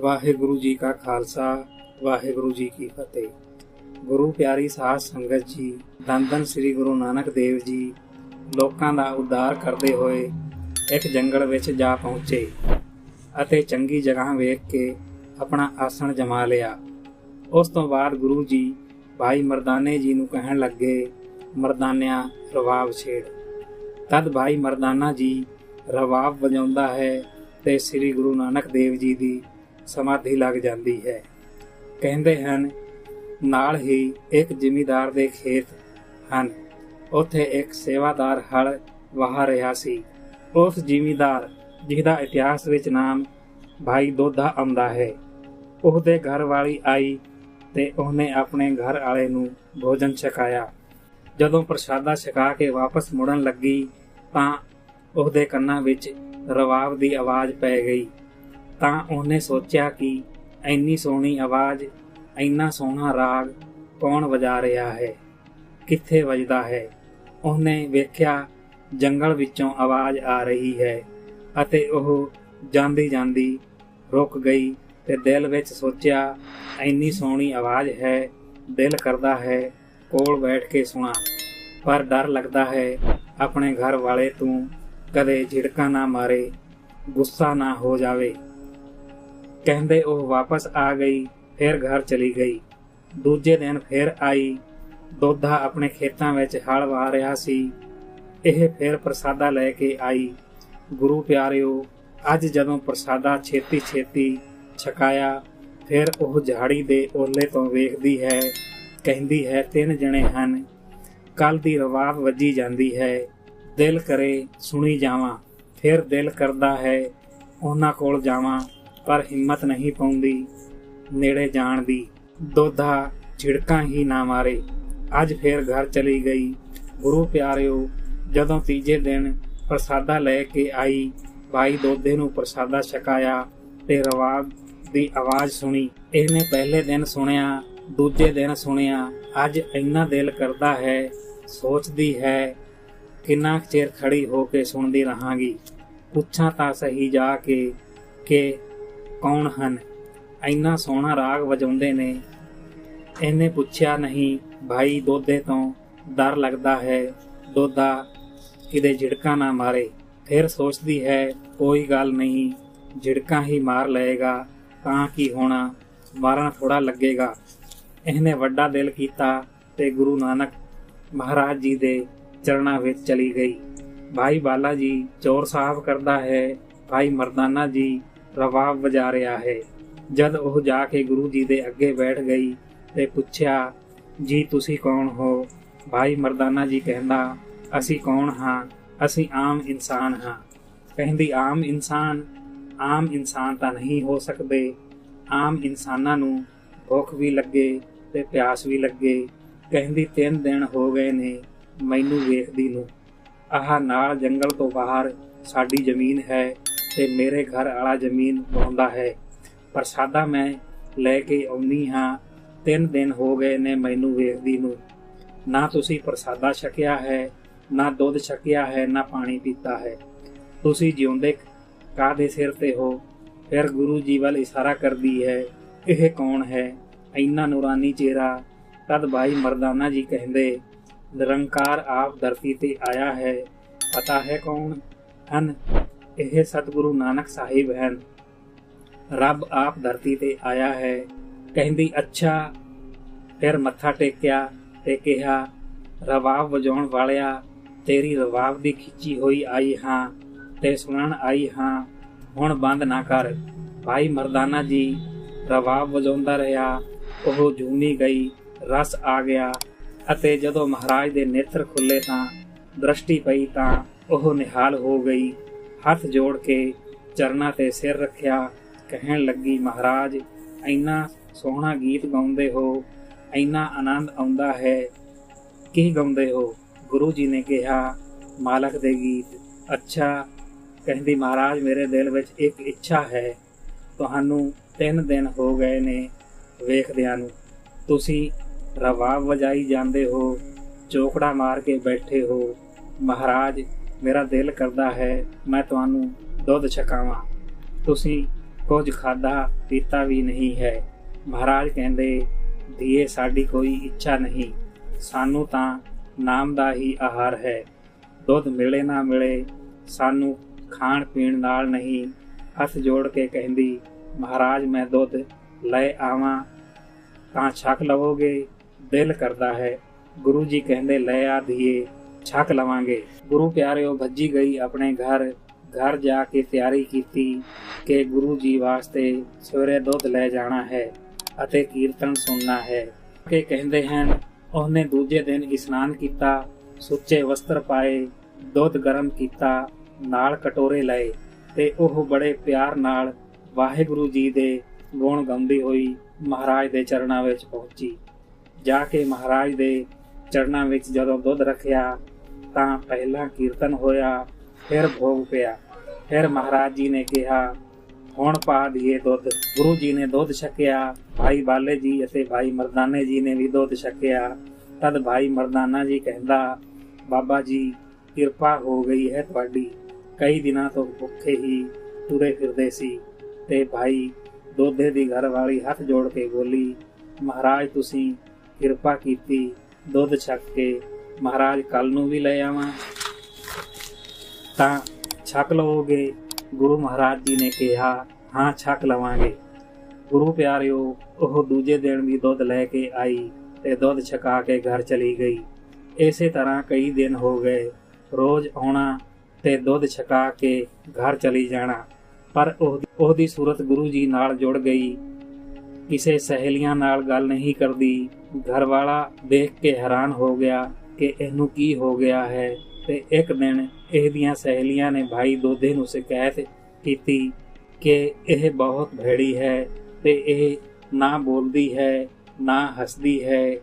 ਵਾਹਿਗੁਰੂ ਜੀ ਕਾ ਖਾਲਸਾ, ਵਾਹਿਗੁਰੂ ਜੀ ਕੀ ਫਤਿਹ। ਗੁਰੂ ਪਿਆਰੀ ਸਾਧ ਸੰਗਤ ਜੀ ਦੰਦਨ ਸ੍ਰੀ ਗੁਰੂ ਨਾਨਕ ਦੇਵ ਜੀ, ਲੋਕਾਂ ਦਾ ਉਦਾਰ ਕਰਦੇ ਹੋਏ ਇੱਕ ਜੰਗਲ ਵਿੱਚ ਜਾ ਪਹੁੰਚੇ ਅਤੇ ਚੰਗੀ ਜਗ੍ਹਾ ਵੇਖ ਕੇ ਆਪਣਾ ਆਸਣ ਜਮਾ ਲਿਆ। ਉਸ ਤੋਂ ਬਾਅਦ ਗੁਰੂ ਜੀ ਭਾਈ ਮਰਦਾਨੇ ਜੀ ਨੂੰ ਕਹਿਣ ਲੱਗੇ, ਮਰਦਾਨਿਆ, ਰਵਾਬ ਛੇੜ। ਤਦ ਭਾਈ ਮਰਦਾਨਾ ਜੀ ਰਵਾਬ ਵਜਾਉਂਦਾ ਹੈ ਤੇ ਸ੍ਰੀ ਗੁਰੂ ਨਾਨਕ ਦੇਵ ਜੀ ਦੀ ਸਮਾਧੀ ਲੱਗ ਜਾਂਦੀ ਹੈ। ਕਹਿੰਦੇ ਹਨ, ਨਾਲ ਹੀ ਇੱਕ ਜ਼ਿਮੀਦਾਰ ਦੇ ਖੇਤ ਹਨ। ਉੱਥੇ ਇੱਕ ਸੇਵਾਦਾਰ ਹਲ ਵਾਹ ਰਿਹਾ ਸੀ। ਉਸ ਜ਼ਿਮੀਦਾਰ, ਜਿਹਦਾ ਇਤਿਹਾਸ ਵਿੱਚ ਨਾਮ ਭਾਈ ਦੋਧਾ ਆਉਂਦਾ ਹੈ, ਉਹਦੇ ਘਰ ਵਾਲੀ ਆਈ ਤੇ ਉਹਨੇ ਆਪਣੇ ਘਰ ਵਾਲੇ ਨੂੰ ਭੋਜਨ ਛਕਾਇਆ। ਜਦੋਂ ਪ੍ਰਸ਼ਾਦਾ ਛਕਾ ਕੇ ਵਾਪਸ ਮੁੜਨ ਲੱਗੀ, ਤਾਂ ਉਹਦੇ ਕੰਨਾਂ ਵਿੱਚ ਰਵਾਬ ਦੀ ਆਵਾਜ਼ ਪੈ ਗਈ। ਤਾਂ ਉਹਨੇ ਸੋਚਿਆ ਕਿ ਇੰਨੀ ਸੋਹਣੀ ਆਵਾਜ਼, ਇੰਨਾ ਸੋਹਣਾ ਰਾਗ ਕੌਣ ਵਜਾ ਰਿਹਾ ਹੈ? ਕਿੱਥੇ ਵੱਜਦਾ ਹੈ? ਉਹਨੇ ਵੇਖਿਆ ਜੰਗਲ ਵਿੱਚੋਂ ਆਵਾਜ਼ ਆ ਰਹੀ ਹੈ ਅਤੇ ਉਹ ਜਾਂਦੀ ਜਾਂਦੀ ਰੁਕ ਗਈ ਤੇ ਦਿਲ ਵਿੱਚ ਸੋਚਿਆ, ਇੰਨੀ ਸੋਹਣੀ ਆਵਾਜ਼ ਹੈ, ਦਿਲ ਕਰਦਾ ਹੈ ਕੋਲ ਬੈਠ ਕੇ ਸੁਣਾ। ਪਰ ਡਰ ਲੱਗਦਾ ਹੈ, ਆਪਣੇ ਘਰ ਵਾਲੇ ਤੂੰ ਕਦੇ ਝਿੜਕਾ ਨਾ ਮਾਰੇ, ਗੁੱਸਾ ਨਾ ਹੋ ਜਾਵੇ। ਕਹਿੰਦੇ ਉਹ ਵਾਪਸ ਆ ਗਈ, ਫਿਰ ਘਰ ਚਲੀ ਗਈ। ਦੂਜੇ ਦਿਨ ਫਿਰ ਆਈ। ਦੋਧਾ ਆਪਣੇ ਖੇਤਾਂ ਵਿੱਚ ਹਲ ਵਾਹ ਰਿਹਾ ਸੀ। ਇਹ ਫਿਰ ਪ੍ਰਸਾਦਾ ਲੈ ਕੇ ਆਈ। ਗੁਰੂ ਪਿਆਰਿਓ, ਅੱਜ ਜਦੋਂ ਪ੍ਰਸਾਦਾ ਛੇਤੀ ਛੇਤੀ ਛਕਾਇਆ, ਫਿਰ ਉਹ ਝਾੜੀ ਦੇ ਓਲੇ ਤੋਂ ਵੇਖਦੀ ਹੈ, ਕਹਿੰਦੀ ਹੈ, ਤਿੰਨ ਜਣੇ ਹਨ। ਕੱਲ ਦੀ ਰਵਾਬ ਵੱਜੀ ਜਾਂਦੀ ਹੈ। ਦਿਲ ਕਰੇ ਸੁਣੀ ਜਾਵਾਂ। ਫਿਰ ਦਿਲ ਕਰਦਾ ਹੈ, ਉਹਨਾਂ ਕੋਲ ਜਾਵਾਂ। ਪਰ ਹਿੰਮਤ ਨਹੀਂ ਪਾਉਂਦੀ, ਨੇੜੇ ਜਾਣ ਦੀ। ਦੋਧਾ ਝਿੜਕਾਂ ਹੀ ਨਾ ਮਾਰੇ। ਅੱਜ ਫੇਰ ਘਰ ਚਲੀ ਗਈ। ਗੁਰੂ ਪਿਆਰਿਓ, ਜਦੋਂ ਤੀਜੇ ਦਿਨ ਪ੍ਰਸਾਦਾ ਲੈ ਕੇ ਆਈ ਭਾਈ ਦੋਦੇ ਨੂੰ ਪ੍ਰਸਾਦਾ ਛਕਾਇਆ ਤੇ ਰਵਾਬ ਦੀ ਆਵਾਜ਼ ਸੁਣੀ। ਇਹਨੇ ਪਹਿਲੇ ਦਿਨ ਸੁਣਿਆ, ਦੂਜੇ ਦਿਨ ਸੁਣਿਆ, ਅੱਜ ਇੰਨਾ ਦਿਲ ਕਰਦਾ ਹੈ, ਸੋਚਦੀ ਹੈ, ਕਿੰਨਾ ਕੁ ਚਿਰ ਖੜੀ ਹੋ ਕੇ ਸੁਣਦੀ ਰਹਾਂਗੀ। ਪੁੱਛਾਂ ਤਾਂ ਸਹੀ ਜਾ ਕੇ ਕਿ ਕੌਣ ਹਨ? ਇੰਨਾ ਸੋਹਣਾ ਰਾਗ ਵਜਾਉਂਦੇ ਨੇ। ਇਹਨੇ ਪੁੱਛਿਆ ਨਹੀਂ, ਭਾਈ ਦੋਦੇ ਤੋਂ ਡਰ ਲੱਗਦਾ ਹੈ। ਦੋਦਾ ਕਿਤੇ ਝਿੜਕਾ ਨਾ ਮਾਰੇ। ਫਿਰ ਸੋਚਦੀ ਹੈ, ਕੋਈ ਗੱਲ ਨਹੀਂ, ਝਿੜਕਾ ਹੀ ਮਾਰ ਲਏਗਾ, ਤਾਂ ਕੀ ਹੋਣਾ? ਮਾਰਨਾ ਥੋੜਾ ਲੱਗੇਗਾ। ਇਹਨੇ ਵੱਡਾ ਦਿਲ ਕੀਤਾ ਤੇ ਗੁਰੂ ਨਾਨਕ ਮਹਾਰਾਜ ਜੀ ਦੇ ਚਰਨਾਂ ਵਿੱਚ ਚਲੀ ਗਈ। ਭਾਈ ਬਾਲਾ ਜੀ, ਚੋਰ ਸਾਫ਼ ਕਰਦਾ ਹੈ। ਭਾਈ ਮਰਦਾਨਾ ਜੀ ਰਵਾਬ ਵਜਾ ਰਿਹਾ ਹੈ। ਜਦ ਉਹ ਜਾ ਕੇ ਗੁਰੂ ਜੀ ਦੇ ਅੱਗੇ ਬੈਠ ਗਈ ਤੇ ਪੁੱਛਿਆ, ਜੀ, ਤੁਸੀਂ ਕੌਣ ਹੋ? ਭਾਈ ਮਰਦਾਨਾ ਜੀ ਕਹਿੰਦਾ, ਅਸੀਂ ਕੌਣ ਹਾਂ? ਅਸੀਂ ਆਮ ਇਨਸਾਨ ਹਾਂ। ਕਹਿੰਦੀ, ਆਮ ਇਨਸਾਨ? ਆਮ ਇਨਸਾਨ ਤਾਂ ਨਹੀਂ ਹੋ ਸਕਦੇ। ਆਮ ਇਨਸਾਨਾਂ ਨੂੰ ਭੁੱਖ ਵੀ ਲੱਗੇ ਤੇ ਪਿਆਸ ਵੀ ਲੱਗੇ। ਕਹਿੰਦੀ, ਤਿੰਨ ਦਿਨ ਹੋ ਗਏ ਨੇ ਮੈਨੂੰ ਵੇਖਦੀ ਨੂੰ। ਆਹ ਨਾਲ ਜੰਗਲ ਤੋਂ ਬਾਹਰ ਸਾਡੀ ਜ਼ਮੀਨ ਹੈ। ਤੇ ਮੇਰੇ ਘਰ ਆਲਾ ਜ਼ਮੀਨ ਵਾਹੁੰਦਾ ਹੈ। ਪ੍ਰਸਾਦਾ ਮੈਂ ਲੈ ਕੇ ਆਉਣੀ ਹਾਂ। ਤਿੰਨ ਦਿਨ ਹੋ ਗਏ ਨੇ ਮੈਨੂੰ ਵੇਖਦੀ ਨੂੰ। ਨਾ ਤੁਸੀਂ ਪ੍ਰਸਾਦਾ ਛਕਿਆ ਹੈ, ਨਾ ਦੁੱਧ ਛਕਿਆ ਹੈ, ਨਾ ਪਾਣੀ ਪੀਤਾ ਹੈ। ਤੁਸੀਂ ਜਿਉਂਦੇ ਕਾਦੇ ਸਿਰ ਤੇ ਹੋ? ਫਿਰ ਗੁਰੂ ਜੀ ਵੱਲ ਇਸ਼ਾਰਾ ਕਰਦੀ ਹੈ, ਇਹ ਕੌਣ ਹੈ? ਇੰਨਾ ਨੂਰਾਨੀ ਚਿਹਰਾ। ਤਦ ਭਾਈ ਮਰਦਾਨਾ ਜੀ ਕਹਿੰਦੇ, ਨਿਰੰਕਾਰ ਆਪ ਧਰਤੀ ਤੇ ਆਇਆ ਹੈ। ਪਤਾ ਹੈ ਕੌਣ? ਹਨ ਇਹ ਸਤਿਗੁਰੂ ਨਾਨਕ ਸਾਹਿਬ ਹਨ। ਰੱਬ ਆਪ ਧਰਤੀ ਤੇ ਆਇਆ ਹੈ। ਕਹਿੰਦੀ, ਅੱਛਾ। ਫਿਰ ਮੱਥਾ ਟੇਕਿਆ ਤੇ ਕਿਹਾ, ਰਵਾਬ ਵਜਾਉਣ ਵਾਲਿਆ, ਤੇਰੀ ਰਵਾਬ ਦੀ ਖਿੱਚੀ ਹੋਈ ਆਈ ਹਾਂ ਤੇ ਸੁਣਨ ਆਈ ਹਾਂ। ਹੁਣ ਬੰਦ ਨਾ ਕਰ। ਭਾਈ ਮਰਦਾਨਾ ਜੀ, ਰਵਾਬ ਵਜਾਉਂਦਾ ਰਿਹਾ। ਉਹ ਝੂਮੀ ਗਈ, ਰਸ ਆ ਗਿਆ ਅਤੇ ਜਦੋਂ ਮਹਾਰਾਜ ਦੇ ਨੇਤਰ ਖੁੱਲੇ ਤਾਂ, ਦ੍ਰਿਸ਼ਟੀ ਪਈ ਤਾਂ ਉਹ ਨਿਹਾਲ ਹੋ ਗਈ। ਹੱਥ ਜੋੜ ਕੇ ਚਰਨਾਂ ਤੇ ਸਿਰ ਰੱਖਿਆ, ਕਹਿਣ ਲੱਗੀ, ਮਹਾਰਾਜ, ਇੰਨਾ ਸੋਹਣਾ ਗੀਤ ਗਾਉਂਦੇ ਹੋ, ਇੰਨਾ ਆਨੰਦ ਆਉਂਦਾ ਹੈ। ਕੀ ਗਾਉਂਦੇ ਹੋ? ਗੁਰੂ ਜੀ ਨੇ ਕਿਹਾ, ਮਾਲਕ ਦੇ ਗੀਤ। ਅੱਛਾ, ਕਹਿੰਦੀ, ਮਹਾਰਾਜ, ਮੇਰੇ ਦਿਲ ਵਿੱਚ ਇੱਕ ਇੱਛਾ ਹੈ। ਤੁਹਾਨੂੰ ਤਿੰਨ ਦਿਨ ਹੋ ਗਏ ਨੇ ਵੇਖਦਿਆਂ ਨੂੰ। ਤੁਸੀਂ ਰਵਾਬ ਵਜਾਈ ਜਾਂਦੇ ਹੋ, ਚੋਕੜਾ ਮਾਰ ਕੇ ਬੈਠੇ ਹੋ। ਮਹਾਰਾਜ ਮੇਰਾ ਦਿਲ ਕਰਦਾ ਹੈ, ਮੈਂ ਤੁਹਾਨੂੰ ਦੁੱਧ ਛਕਾਵਾਂ। ਤੁਸੀਂ ਕੁਝ ਖਾਦਾ ਪੀਤਾ ਵੀ ਨਹੀਂ ਹੈ। ਮਹਾਰਾਜ ਕਹਿੰਦੇ, ਧੀਏ, ਸਾਡੀ ਕੋਈ ਇੱਛਾ ਨਹੀਂ। ਸਾਨੂੰ ਤਾਂ ਨਾਮ ਦਾ ਹੀ ਆਹਾਰ ਹੈ। ਦੁੱਧ ਮਿਲੇ ਨਾ ਮਿਲੇ, ਸਾਨੂੰ ਖਾਣ ਪੀਣ ਨਾਲ ਨਹੀਂ। ਹੱਥ ਜੋੜ ਕੇ ਕਹਿੰਦੀ, ਮਹਾਰਾਜ, ਮੈਂ ਦੁੱਧ ਲੈ ਆਵਾਂ। ਤਾਂ ਛਕ ਲਵੋਗੇ, ਦਿਲ ਕਰਦਾ ਹੈ। ਗੁਰੂ ਜੀ ਕਹਿੰਦੇ, ਲੈ ਆ ਧੀਏ। ਛਕ ਲਵਾਂਗੇ। ਗੁਰੂ ਪਿਆਰਿਓ, ਭੱਜੀ ਗਈ ਆਪਣੇ ਘਰ। ਘਰ ਜਾ ਕੇ ਤਿਆਰੀ ਕੀਤੀ ਕਿ ਗੁਰੂ ਜੀ ਵਾਸਤੇ ਸਵੇਰੇ ਦੁੱਧ ਲੈ ਜਾਣਾ ਹੈ ਅਤੇ ਕੀਰਤਨ ਸੁਣਨਾ ਹੈ। ਕਿ ਕਹਿੰਦੇ ਹਨ, ਉਹਨੇ ਦੂਜੇ ਦਿਨ ਇਸ਼ਨਾਨ ਕੀਤਾ, ਸੁੱਚੇ ਵਸਤਰ ਪਾਏ, ਦੁੱਧ ਗਰਮ ਕੀਤਾ, ਨਾਲ ਕਟੋਰੇ ਲਏ ਤੇ ਉਹ ਬੜੇ ਪਿਆਰ ਨਾਲ ਵਾਹਿਗੁਰੂ ਜੀ ਦੇ ਗੁਣ ਗਾਉਂਦੀ ਹੋਈ ਮਹਾਰਾਜ ਦੇ ਚਰਨਾਂ ਵਿੱਚ ਪਹੁੰਚੀ। ਜਾ ਕੇ ਮਹਾਰਾਜ ਦੇ ਚਰਨਾਂ ਵਿੱਚ ਜਦੋਂ ਦੁੱਧ ਰੱਖਿਆ ਤਾਂ ਪਹਿਲਾ ਕੀਰਤਨ ਹੋਇਆ, ਫਿਰ ਭੋਗ ਪਿਆ। ਫਿਰ ਮਹਾਰਾਜ ਜੀ ਨੇ ਕਿਹਾ, ਹੁਣ ਪਾ ਦਈਏ ਦੁੱਧ। ਗੁਰੂ ਜੀ ਨੇ ਦੁੱਧ ਛਕਿਆ, ਭਾਈ ਬਾਲੇ ਜੀ ਅਤੇ ਭਾਈ ਮਰਦਾਨੇ ਜੀ ਨੇ ਵੀ ਦੁੱਧ ਛਕਿਆ। ਤਦ ਭਾਈ ਮਰਦਾਨਾ ਜੀ ਕਹਿੰਦਾ, ਬਾਬਾ ਜੀ, ਕਿਰਪਾ ਹੋ ਗਈ ਹੈ ਤੁਹਾਡੀ। ਕਈ ਦਿਨਾਂ ਤੋਂ ਭੁੱਖੇ ਹੀ ਤੁਰੇ ਫਿਰਦੇ ਸੀ ਤੇ ਭਾਈ ਦੋਧੇ ਦੀ ਘਰ ਵਾਲੀ ਹੱਥ ਜੋੜ ਕੇ ਬੋਲੀ, ਮਹਾਰਾਜ, ਤੁਸੀਂ ਕਿਰਪਾ ਕੀਤੀ ਦੁੱਧ ਛਕ ਕੇ ਮਹਾਰਾਜ ਕੱਲ ਨੂੰ ਵੀ ਲੈ ਆਵਾਂ। ਤਾਂ ਛਕ ਲਵੋਗੇ, ਗੁਰੂ ਮਹਾਰਾਜ ਜੀ ਨੇ ਕਿਹਾ, ਹਾਂ, ਛਕ ਲਵਾਂਗੇ। ਗੁਰੂ ਪਿਆਰਿਓ, ਉਹ ਦੂਜੇ ਦਿਨ ਵੀ ਦੁੱਧ ਲੈ ਕੇ ਆਈ ਤੇ ਦੁੱਧ ਛਕਾ ਕੇ ਘਰ ਚਲੀ ਗਈ। ਇਸੇ ਤਰ੍ਹਾਂ ਕਈ ਦਿਨ ਹੋ ਗਏ, ਰੋਜ਼ ਆਉਣਾ ਤੇ ਦੁੱਧ ਛਕਾ ਕੇ ਘਰ ਚਲੀ ਜਾਣਾ। ਪਰ ਉਹ, ਉਹਦੀ ਸੂਰਤ ਗੁਰੂ ਜੀ ਨਾਲ ਜੁੜ ਗਈ। ਕਿਸੇ ਸਹੇਲੀਆਂ ਨਾਲ ਗੱਲ ਨਹੀਂ ਕਰਦੀ। ਘਰ ਵਾਲਾ ਦੇਖ ਕੇ ਹੈਰਾਨ ਹੋ ਗਿਆ ਕਿ ਇਹਨੂੰ ਕੀ ਹੋ ਗਿਆ ਹੈ? ਤੇ ਇੱਕ ਦਿਨ ਇਹਦੀਆਂ ਸਹੇਲੀਆਂ ਨੇ ਭਾਈ ਦੋਦੇ ਨੂੰ ਸ਼ਿਕਾਇਤ ਕੀਤੀ ਕਿ ਇਹ ਬਹੁਤ ਭੈੜੀ ਹੈ ਤੇ ਇਹ ਨਾ ਬੋਲਦੀ ਹੈ, ਨਾ ਹੱਸਦੀ ਹੈ।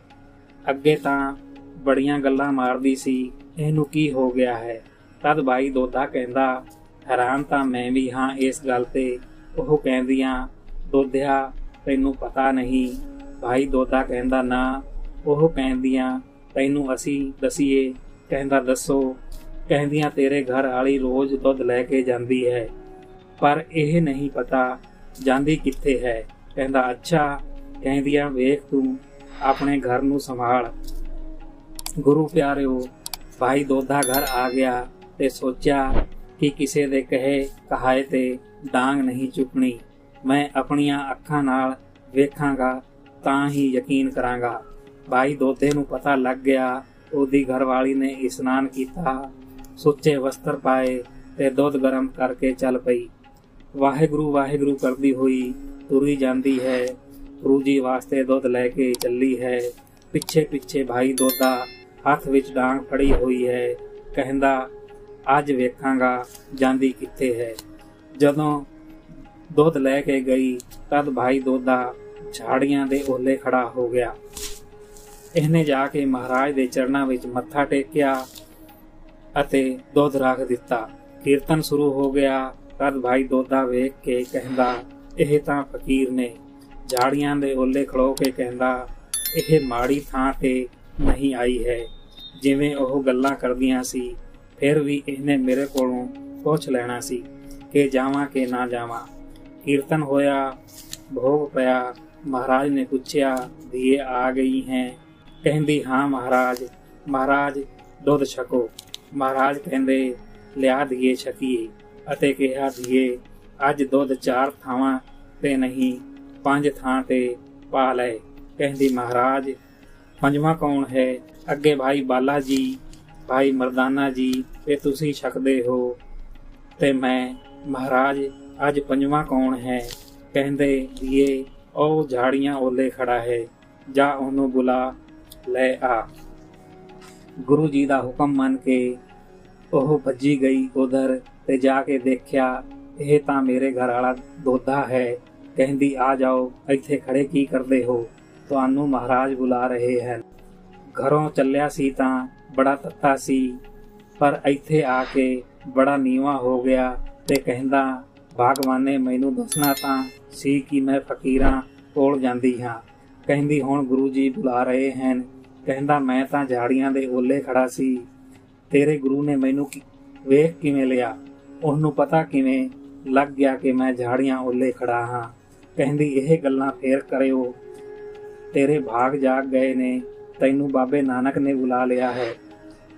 ਅੱਗੇ ਤਾਂ ਬੜੀਆਂ ਗੱਲਾਂ ਮਾਰਦੀ ਸੀ, ਇਹਨੂੰ ਕੀ ਹੋ ਗਿਆ ਹੈ? ਤਦ ਭਾਈ ਦੋਦਾ ਕਹਿੰਦਾ, ਹੈਰਾਨ ਤਾਂ ਮੈਂ ਵੀ ਹਾਂ ਇਸ ਗੱਲ ਤੇ। ਉਹ ਕਹਿੰਦੀਆਂ, ਦੋਧਿਆ, ਤੈਨੂੰ ਪਤਾ ਨਹੀਂ। ਭਾਈ ਦੋਤਾ ਕਹਿੰਦਾ, ਨਾ। ਉਹ ਕਹਿੰਦੀਆਂ ਤੈਨੂੰ ਅਸੀਂ ਦਸੀਏ, ਕਹਿੰਦਾ, ਦੱਸੋ, ਕਹਿੰਦੀਆਂ, ਤੇਰੇ ਘਰ ਵਾਲੀ ਰੋਜ਼ ਦੁੱਧ ਲੈ ਕੇ ਜਾਂਦੀ ਹੈ, ਪਰ ਇਹ ਨਹੀਂ ਪਤਾ ਜਾਂਦੀ ਕਿੱਥੇ ਹੈ। ਕਹਿੰਦਾ, ਅੱਛਾ, ਕਹਿੰਦੀਆਂ, ਵੇਖ ਤੂੰ ਆਪਣੇ ਘਰ ਨੂੰ ਸੰਭਾਲ। ਗੁਰੂ ਪਿਆਰਿਓ, ਭਾਈ ਦੋਦਾ ਘਰ ਆ ਗਿਆ ਤੇ ਸੋਚਿਆ ਕਿ ਕਿਸੇ ਦੇ ਕਹੇ ਕਹਾਏ ਤੇ ਡਾਂਗ ਨਹੀਂ ਚੁੱਕਣੀ। ਮੈਂ ਆਪਣੀਆਂ ਅੱਖਾਂ ਨਾਲ ਵੇਖਾਂਗਾ, ਤਾਂ ਹੀ ਯਕੀਨ ਕਰਾਂਗਾ। ਭਾਈ ਦੋਦੇ ਨੂੰ ਪਤਾ ਲੱਗ ਗਿਆ, ਉਹਦੀ ਘਰਵਾਲੀ ਨੇ ਇਸ਼ਨਾਨ ਕੀਤਾ, ਸੁੱਚੇ ਵਸਤਰ ਪਾਏ ਤੇ ਦੁੱਧ ਗਰਮ ਕਰਕੇ ਚੱਲ ਪਈ। ਵਾਹਿਗੁਰੂ ਵਾਹਿਗੁਰੂ ਕਰਦੀ ਹੋਈ ਤੁਰੀ ਜਾਂਦੀ ਹੈ ਗੁਰੂ ਜੀ ਵਾਸਤੇ ਦੁੱਧ ਲੈ ਕੇ ਚੱਲੀ ਹੈ। ਪਿੱਛੇ ਪਿੱਛੇ ਭਾਈ ਦੋਦਾ ਹੱਥ ਵਿੱਚ ਡਾਂਗ ਫੜੀ ਹੋਈ ਹੈ, ਕਹਿੰਦਾ, ਅੱਜ ਵੇਖਾਂਗਾ ਜਾਂਦੀ ਕਿੱਥੇ ਹੈ। ਜਦੋਂ ਦੁੱਧ ਲੈ ਕੇ ਗਈ, ਤਦ ਭਾਈ ਦੋਦਾ ਝਾੜੀਆਂ ਦੇ ਓਲੇ ਖੜਾ ਹੋ ਗਿਆ। ਇਹਨੇ ਜਾ ਕੇ ਮਹਾਰਾਜ ਦੇ ਚਰਨਾਂ ਵਿੱਚ ਮੱਥਾ ਟੇਕਿਆ ਅਤੇ ਦੁੱਧ ਰੱਖ ਦਿੱਤਾ। ਕੀਰਤਨ ਸ਼ੁਰੂ ਹੋ ਗਿਆ। ਤਦ ਭਾਈ ਦੋਦਾ ਵੇਖ ਕੇ ਕਹਿੰਦਾ, ਇਹ ਤਾਂ ਫਕੀਰ ਨੇ ਝਾੜੀਆਂ ਦੇ ਓਲੇ ਖੜੋ ਕੇ ਕਹਿੰਦਾ, ਇਹ ਮਾੜੀ ਥਾਂ ਤੇ ਨਹੀਂ ਆਈ ਹੈ। ਜਿਵੇਂ ਉਹ ਗੱਲਾਂ ਕਰਦੀਆਂ ਸੀ, ਫਿਰ ਵੀ ਇਹਨੇ ਮੇਰੇ ਕੋਲੋਂ ਪੁੱਛ ਲੈਣਾ ਸੀ ਕਿ ਜਾਵਾਂ ਕਿ ਨਾ ਜਾਵਾਂ। ਕੀਰਤਨ ਹੋਇਆ, ਭੋਗ ਪਿਆ, ਮਹਾਰਾਜ ਨੇ ਪੁੱਛਿਆ, ਧੀਏ ਆ ਗਈ ਹੈ? ਕਹਿੰਦੀ, ਹਾਂ ਮਹਾਰਾਜ ਮਹਾਰਾਜ, ਦੁੱਧ ਛਕੋ। ਮਹਾਰਾਜ ਕਹਿੰਦੇ, ਲਿਆ ਧੀਏ ਛਕੀਏ ਅਤੇ ਕਿਹਾ ਧੀਏ ਅੱਜ ਦੁੱਧ ਚਾਰ ਥਾਵਾਂ ਤੇ ਨਹੀਂ, ਪੰਜ ਥਾਂ ਤੇ ਪਾ ਲੈ। ਕਹਿੰਦੀ, ਮਹਾਰਾਜ, ਪੰਜਵਾਂ ਕੌਣ ਹੈ? ਅੱਗੇ ਭਾਈ ਬਾਲਾ ਜੀ, ਭਾਈ ਮਰਦਾਨਾ ਜੀ ਤੇ ਤੁਸੀਂ ਛਕਦੇ ਹੋ? ਤੇ ਮੈਂ, ਮਹਾਰਾਜ, ਅੱਜ ਪੰਜਵਾਂ ਕੌਣ ਹੈ? ਕਹਿੰਦੇ ਇਹ ਉਹ ਝਾੜੀਆਂ ਓਲੇ ਖੜਾ ਹੈ, ਜਾ ਉਹਨੂੰ ਬੁਲਾ ਲੈ ਆ। ਗੁਰੂ ਜੀ ਦਾ ਹੁਕਮ ਮੰਨ ਕੇ ਉਹ ਭੱਜੀ ਗਈ ਉਧਰ ਤੇ ਜਾ ਕੇ ਦੇਖਿਆ, ਇਹ ਤਾਂ ਮੇਰੇ ਘਰ ਵਾਲਾ ਦੋਦਾ ਹੈ। ਕਹਿੰਦੀ, ਆ ਜਾਓ, ਇੱਥੇ ਖੜੇ ਕੀ ਕਰਦੇ ਹੋ? ਤੁਹਾਨੂੰ ਮਹਾਰਾਜ ਬੁਲਾ ਰਹੇ ਹਨ। ਘਰੋਂ ਚੱਲਿਆ ਸੀ ਤਾਂ ਬੜਾ ਤੱਤਾ ਸੀ, ਪਰ ਇੱਥੇ ਆ ਕੇ ਬੜਾ ਨੀਵਾ ਹੋ ਗਿਆ ਤੇ ਕਹਿੰਦਾ, ਭਗਵਾਨ ਨੇ ਮੈਨੂੰ ਦੱਸਣਾ ਤਾਂ ਸੀ ਕਿ ਮੈਂ ਫਕੀਰਾਂ ਕੋਲ ਜਾਂਦੀ ਹਾਂ। ਕਹਿੰਦੀ, ਹੁਣ ਗੁਰੂ ਜੀ ਬੁਲਾ ਰਹੇ ਹਨ। ਕਹਿੰਦਾ, ਮੈਂ ਤਾਂ ਝਾੜੀਆਂ ਦੇ ਓਲੇ ਖੜਾ ਸੀ। ਤੇਰੇ ਗੁਰੂ ਨੇ ਮੈਨੂੰ ਵੇਖ ਕਿਵੇਂ ਲਿਆ? ਉਹਨੂੰ ਪਤਾ ਕਿਵੇਂ ਲੱਗ ਗਿਆ ਕਿ ਮੈਂ ਝਾੜੀਆਂ ਓਲੇ ਖੜਾ ਹਾਂ। ਕਹਿੰਦੀ, ਇਹ ਗੱਲਾਂ ਫੇਰ ਕਰਿਓ। ਤੇਰੇ ਭਾਗ ਜਾਗ ਗਏ ਨੇ। ਤੈਨੂੰ ਬਾਬੇ ਨਾਨਕ ਨੇ ਬੁਲਾ ਲਿਆ ਹੈ।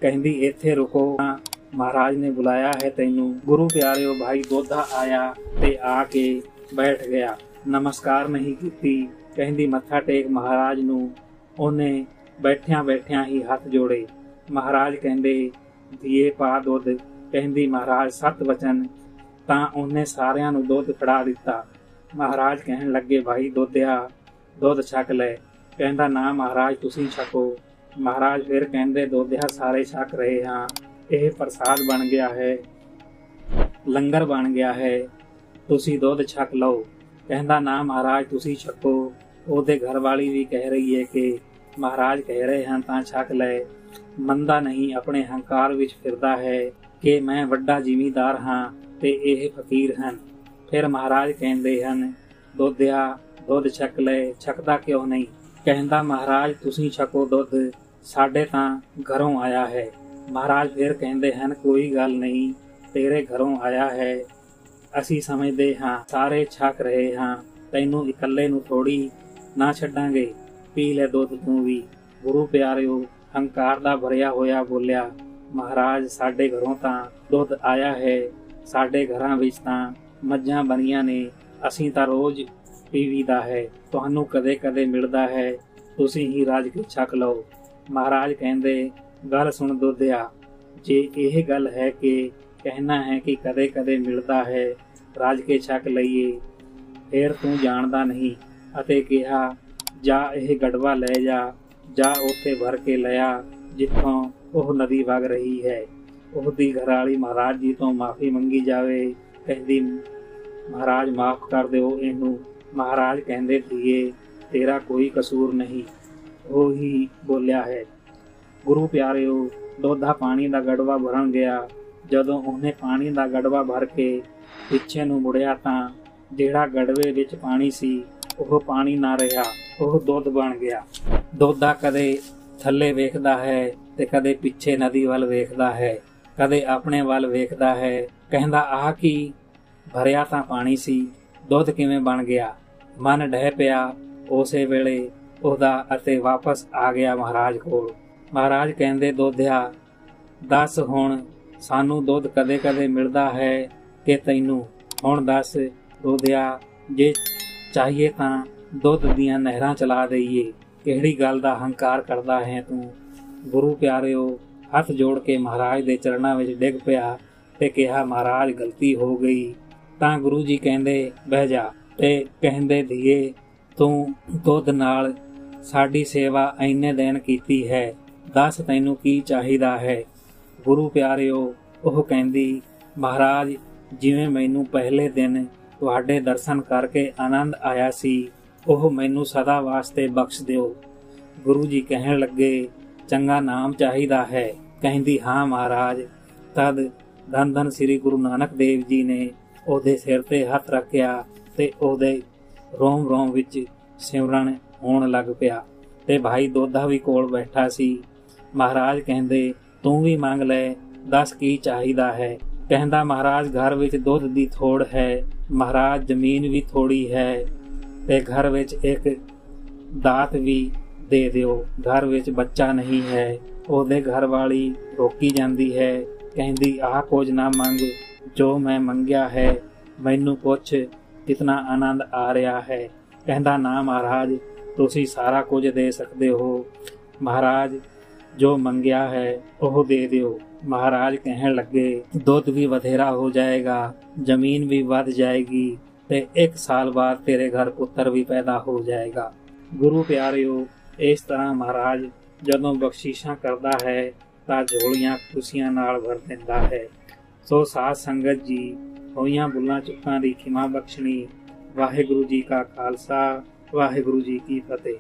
ਕਹਿੰਦੀ, ਇੱਥੇ ਰੁਕੋ। ਮਹਾਰਾਜ ਨੇ ਬੁਲਾਇਆ ਹੈ ਤੈਨੂੰ। ਗੁਰੂ ਪਿਆਰਿਓ, ਭਾਈ ਦੋਧਾ ਆਇਆ ਤੇ ਆ ਕੇ ਬੈਠ ਗਿਆ। ਨਮਸਕਾਰ ਨਹੀਂ ਕੀਤੀ। ਕਹਿੰਦੀ, ਮੱਥਾ ਟੇਕ ਮਹਾਰਾਜ ਨੂੰ। ਉਹਨੇ ਬੈਠਿਆਂ ਬੈਠਿਆਂ ਹੀ ਹੱਥ ਜੋੜੇ। ਮਹਾਰਾਜ ਕਹਿੰਦੇ ਦੀਏ ਪਾ ਦੁੱਧ। ਕਹਿੰਦੀ ਮਹਾਰਾਜ, ਸਤ ਵਚਨ ਤਾਂ ਉਹਨੇ ਸਾਰਿਆਂ ਨੂੰ ਦੁੱਧ ਫੜਾ ਦਿੱਤਾ। ਮਹਾਰਾਜ ਕਹਿਣ ਲੱਗੇ, ਭਾਈ ਦੋਧਿਆ ਦੁੱਧ ਛਕ ਲੈ। ਕਹਿੰਦਾ, ਨਾ ਮਹਾਰਾਜ, ਤੁਸੀਂ ਛਕੋ। ਮਹਾਰਾਜ ਫਿਰ ਕਹਿੰਦੇ ਦੁੱਧਿਆ ਸਾਰੇ ਛਕ ਰਹੇ ਹਾਂ। ਇਹ ਪ੍ਰਸਾਦ ਬਣ ਗਿਆ ਹੈ। ਲੰਗਰ ਬਣ ਗਿਆ ਹੈ। ਤੁਸੀਂ ਦੁੱਧ ਛਕ ਲਓ। ਕਹਿੰਦਾ, ਨਾ ਮਹਾਰਾਜ, ਤੁਸੀਂ ਛਕੋ। ਉਹਦੇ ਘਰ ਵਾਲੀ ਵੀ ਕਹਿ ਰਹੀ ਹੈ ਕਿ ਮਹਾਰਾਜ ਕਹਿ ਰਹੇ ਹਨ, ਤਾਂ ਛਕ ਲੈ, ਮੰਦਾ ਨਹੀਂ, ਆਪਣੇ ਹੰਕਾਰ ਵਿੱਚ ਫਿਰਦਾ ਹੈ ਕਿ ਮੈਂ ਵੱਡਾ ਜ਼ਿਮੀਦਾਰ ਹਾਂ ਤੇ ਇਹ ਫਕੀਰ ਹਨ। ਫਿਰ ਮਹਾਰਾਜ ਕਹਿੰਦੇ ਹਨ, ਦੋਧਿਆ, ਦੁੱਧ ਛਕ ਲੈ, ਛਕਦਾ ਕਿਉਂ ਨਹੀਂ? ਕਹਿੰਦਾ, ਮਹਾਰਾਜ, ਤੁਸੀਂ ਛਕੋ ਦੁੱਧ, ਸਾਡੇ ਤਾਂ ਘਰੋਂ ਆਇਆ ਹੈ। ਮਹਾਰਾਜ ਫਿਰ ਕਹਿੰਦੇ ਹਨ, ਕੋਈ ਗੱਲ ਨਹੀਂ, ਤੇਰੇ ਘਰੋਂ ਆਇਆ ਹੈ। ਅਸੀਂ ਸਮਝਦੇ ਹਾਂ, ਸਾਰੇ ਛਕ ਰਹੇ ਹਾਂ, ਤੈਨੂੰ ਇਕੱਲੇ ਨੂੰ ਥੋੜੀ ਨਾ ਛੱਡਾਂਗੇ। ਪੀ ਲੈ ਦੁੱਧ ਤੂੰ ਵੀ। ਗੁਰੂ ਪਿਆਰਿਓ, ਹੰਕਾਰ ਦਾ ਭਰਿਆ ਹੋਇਆ ਬੋਲਿਆ, ਮਹਾਰਾਜ, ਸਾਡੇ ਘਰੋਂ ਤਾਂ ਦੁੱਧ ਆਇਆ ਹੈ, ਸਾਡੇ ਘਰਾਂ ਵਿੱਚ ਤਾਂ ਮੱਝਾਂ ਬਣੀਆਂ ਨੇ, ਅਸੀਂ ਤਾਂ ਰੋਜ਼ ਪੀਵੀਦਾ ਹੈ, ਤੁਹਾਨੂੰ ਕਦੇ-ਕਦੇ ਮਿਲਦਾ ਹੈ, ਤੁਸੀਂ ਹੀ ਰਾਜ ਕੇ ਛਕ ਲਓ। ਮਹਾਰਾਜ ਕਹਿੰਦੇ, ਗੱਲ ਸੁਣ ਦੋਧਿਆ, ਜੇ ਇਹ ਗੱਲ ਹੈ ਕਿ ਕਹਿਣਾ ਹੈ ਕਿ ਕਦੇ-ਕਦੇ ਮਿਲਦਾ ਹੈ, ਰਾਜ ਕੇ ਛਕ ਲਈਏ, ਫੇਰ ਤੂੰ ਜਾਣਦਾ ਨਹੀਂ ਅਤੇ ਕਿਹਾ ਜਾਂ ਇਹ ਗੜਵਾ ਲੈ ਜਾ ਜਾ ਉੱਥੇ ਭਰ ਕੇ ਲਿਆ, ਜਿੱਥੋਂ ਉਹ ਨਦੀ ਵਗ ਰਹੀ ਹੈ। ਉਹਦੀ ਘਰਾਲੀ ਮਹਾਰਾਜ ਜੀ ਤੋਂ ਮਾਫੀ ਮੰਗੀ ਜਾਵੇ। ਕਹਿੰਦੀ, ਮਹਾਰਾਜ, ਮਾਫ ਕਰ ਦਿਓ ਇਹਨੂੰ। ਮਹਾਰਾਜ ਕਹਿੰਦੇ ਧੀਏ ਤੇਰਾ ਕੋਈ ਕਸੂਰ ਨਹੀਂ। ਉਹ ਹੀ ਬੋਲਿਆ ਹੈ। ਗੁਰੂ ਪਿਆਰਿਓ ਦੋਧਾ ਪਾਣੀ ਦਾ ਗੜਵਾ ਭਰਨ ਗਿਆ। ਜਦੋਂ ਉਹਨੇ ਪਾਣੀ ਦਾ ਗੜਵਾ ਭਰ ਕੇ ਪਿੱਛੇ ਨੂੰ ਮੁੜਿਆ ਤਾਂ ਜਿਹੜਾ ਗੜਵੇ ਵਿੱਚ ਪਾਣੀ ਸੀ, ਉਹ ਪਾਣੀ ਨਾ ਰਿਹਾ। ਉਹ ਦੁੱਧ ਬਣ ਗਿਆ। ਦੋਧਾ ਕਦੇ ਥੱਲੇ ਵੇਖਦਾ ਹੈ ਤੇ ਕਦੇ ਪਿੱਛੇ ਨਦੀ ਵੱਲ ਵੇਖਦਾ ਹੈ। ਕਦੇ ਆਪਣੇ ਵੱਲ ਵੇਖਦਾ ਹੈ। ਕਹਿੰਦਾ, ਆਹ ਕੀ? ਭਰਿਆ ਤਾਂ ਪਾਣੀ ਸੀ। ਦੁੱਧ ਕਿਵੇਂ ਬਣ ਗਿਆ? ਮਨ ਡਹਿ ਪਿਆ। ਉਸੇ ਵੇਲੇ ਉਹਦਾ ਅਤੇ ਵਾਪਸ ਆ ਗਿਆ ਮਹਾਰਾਜ ਕੋਲ। ਮਹਾਰਾਜ ਕਹਿੰਦੇ, ਦੋਧਿਆ, ਦੱਸ ਹੁਣ ਸਾਨੂੰ ਦੁੱਧ ਕਦੇ-ਕਦੇ ਮਿਲਦਾ ਹੈ ਕਿ ਤੈਨੂੰ? ਹੁਣ ਦੱਸ ਦੋਧਿਆ, ਜੇ ਚਾਹੀਏ ਤਾਂ ਦੁੱਧ ਦੀਆਂ ਨਹਿਰਾਂ ਚਲਾ ਦਈਏ। ਕਿਹੜੀ ਗੱਲ ਦਾ ਹੰਕਾਰ ਕਰਦਾ ਹੈ ਤੂੰ? ਗੁਰੂ ਪਿਆਰਿਓ, ਹੱਥ ਜੋੜ ਕੇ ਮਹਾਰਾਜ ਦੇ ਚਰਨਾਂ ਵਿੱਚ ਡਿੱਗ ਪਿਆ ਤੇ ਕਿਹਾ, ਮਹਾਰਾਜ, ਗਲਤੀ ਹੋ ਗਈ। ਤਾਂ ਗੁਰੂ ਜੀ ਕਹਿੰਦੇ, ਬਹਿ ਜਾ। ਤੇ ਕਹਿੰਦੇ, ਧੀਏ, ਤੂੰ ਦੁੱਧ ਨਾਲ ਸਾਡੀ ਸੇਵਾ ਐਨੇ ਦਿਨ ਕੀਤੀ ਹੈ। ਦੱਸ ਤੈਨੂੰ ਕੀ ਚਾਹੀਦਾ ਹੈ? ਗੁਰੂ ਪਿਆਰਿਓ, ਉਹ ਕਹਿੰਦੀ, ਮਹਾਰਾਜ, ਜਿਵੇਂ ਮੈਨੂੰ ਪਹਿਲੇ ਦਿਨ ਤੁਹਾਡੇ ਦਰਸ਼ਨ ਕਰਕੇ ਆਨੰਦ ਆਇਆ ਸੀ ਉਹ ਮੈਨੂੰ ਸਦਾ ਵਾਸਤੇ ਬਖਸ਼ ਦਿਓ। ਗੁਰੂ ਜੀ ਕਹਿਣ ਲੱਗੇ, ਚੰਗਾ ਨਾਮ ਚਾਹੀਦਾ ਹੈ। ਕਹਿੰਦੀ, ਹਾਂ ਮਹਾਰਾਜ। ਤਦ ਧੰਨ ਧੰਨ ਸ੍ਰੀ ਗੁਰੂ ਨਾਨਕ ਦੇਵ ਜੀ ਨੇ ਉਹਦੇ ਸਿਰ ਤੇ ਹੱਥ ਰੱਖਿਆ ਤੇ ਉਹਦੇ ਰੋਮ ਰੋਮ ਵਿੱਚ ਸਿਮਰਨ ਹੋਣ ਲੱਗ ਪਿਆ ਤੇ ਭਾਈ ਦੋਧਾ ਵੀ ਕੋਲ ਬੈਠਾ ਸੀ। ਮਹਾਰਾਜ ਕਹਿੰਦੇ, ਤੂੰ ਵੀ ਮੰਗ ਲੈ, ਦੱਸ ਕੀ ਚਾਹੀਦਾ ਹੈ? ਕਹਿੰਦਾ, ਮਹਾਰਾਜ, ਘਰ ਵਿੱਚ ਦੁੱਧ ਦੀ ਥੋੜ ਹੈ, ਮਹਾਰਾਜ, ਜ਼ਮੀਨ ਵੀ ਥੋੜੀ ਹੈ। ਤੇ ਘਰ ਵਿੱਚ ਇੱਕ ਦਾਤ ਵੀ ਦੇ ਦਿਓ। ਘਰ ਵਿੱਚ ਬੱਚਾ ਨਹੀਂ ਹੈ, ਉਹਦੇ ਘਰ ਵਾਲੀ ਰੋਕੀ ਜਾਂਦੀ ਹੈ, ਕਹਿੰਦੀ, ਆਹ ਕੁਝ ਨਾ ਮੰਗ, ਜੋ ਮੈਂ ਮੰਗਿਆ ਹੈ, ਮੈਨੂੰ ਪੁੱਛ, ਕਿਤਨਾ ਆਨੰਦ ਆ ਰਿਹਾ ਹੈ? ਕਹਿੰਦਾ, ਨਾ ਮਹਾਰਾਜ, ਤੁਸੀਂ ਸਾਰਾ ਕੁਝ ਦੇ ਸਕਦੇ ਹੋ। ਮਹਾਰਾਜ, ਜੋ ਮੰਗਿਆ ਹੈ, ਉਹ ਦੇ ਦਿਓ। ਮਹਾਰਾਜ ਕਹਿਣ ਲੱਗੇ, ਦੁੱਧ ਵੀ ਵਧੇਰਾ ਹੋ ਜਾਏਗਾ, ਜ਼ਮੀਨ ਵੀ ਵੱਧ ਜਾਏਗੀ ਤੇ ਇੱਕ ਸਾਲ ਬਾਅਦ ਤੇਰੇ ਘਰ ਪੁੱਤਰ ਵੀ ਪੈਦਾ ਹੋ ਜਾਏਗਾ। ਗੁਰੂ ਪਿਆਰਿਓ, ਇਸ ਤਰ੍ਹਾਂ ਮਹਾਰਾਜ ਜਦੋਂ ਬਖਸ਼ਿਸ਼ਾਂ ਕਰਦਾ ਹੈ, ਤਾਂ ਝੋਲੀਆਂ ਖੁਸ਼ੀਆਂ ਨਾਲ ਭਰ ਦਿੰਦਾ ਹੈ। ਸੋ ਸਾਧ ਸੰਗਤ ਜੀ, ਹੋਈਆਂ ਬੁੱਲਾਂ ਚੁੱਕਾਂ ਦੀ ਖਿਮਾ ਬਖਸ਼ਣੀ। ਵਾਹਿਗੁਰੂ ਜੀ ਕਾ ਖਾਲਸਾ, ਵਾਹਿਗੁਰੂ ਜੀ ਕੀ ਫਤਿਹ।